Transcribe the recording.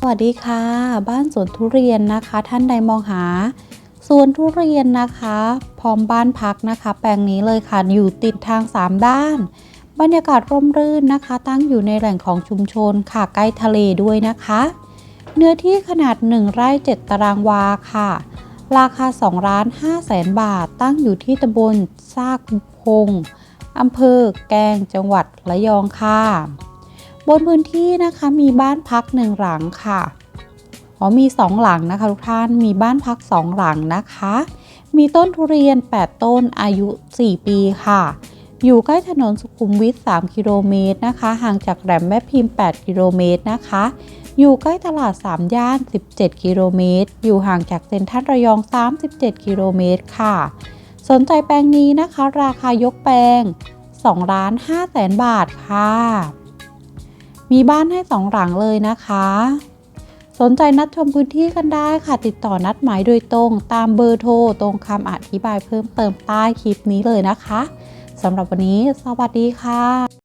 สวัสดีค่ะ บ้านสวนทุเรียนนะคะ ท่านใดมองหาสวนทุเรียนนะคะ พร้อมบ้านพักนะคะ แปลงนี้เลยค่ะอยู่ติดทาง 3 ด้าน บรรยากาศร่มรื่นนะคะ ตั้งอยู่ในแหล่งของชุมชนค่ะใกล้ทะเลด้วยนะคะ เนื้อที่ขนาด 1 ไร่ 7 ตารางวาค่ะ ราคา2ล้าน5แสนบาท ตั้งอยู่ที่ตำบลซากพงอำเภอแกลงจังหวัดระยองค่ะ บนพื้นที่นะคะมีบ้านพักหนึ่งหลังค่ะอ๋อมีสองหลังนะคะทุกท่านมีบ้านพักสองหลังนะคะ มีต้นทุเรียน 8 ต้นอายุ 4 ปีค่ะ อยู่ใกล้ถนนสุขุมวิท 3 กิโลเมตรนะคะ ห่างจากแหลมแม่พิมพ์ 8 กิโลเมตรนะคะ อยู่ใกล้ตลาด 3 ย่าน 17 กิโลเมตร อยู่ห่างจากเซ็นทรัลระยอง 37 กิโลเมตรค่ะ สนใจแปลงนี้นะคะ ราคายกแปลง2ล้าน5แสนบาทค่ะ มีบ้านให้สองหลังเลยนะคะ สนใจนัดชมพื้นที่กันได้ค่ะ ติดต่อนัดหมายโดยตรง ตามเบอร์โทรตรงคำอธิบายเพิ่มเติมใต้คลิปนี้เลยนะคะสำหรับวันนี้ สวัสดีค่ะ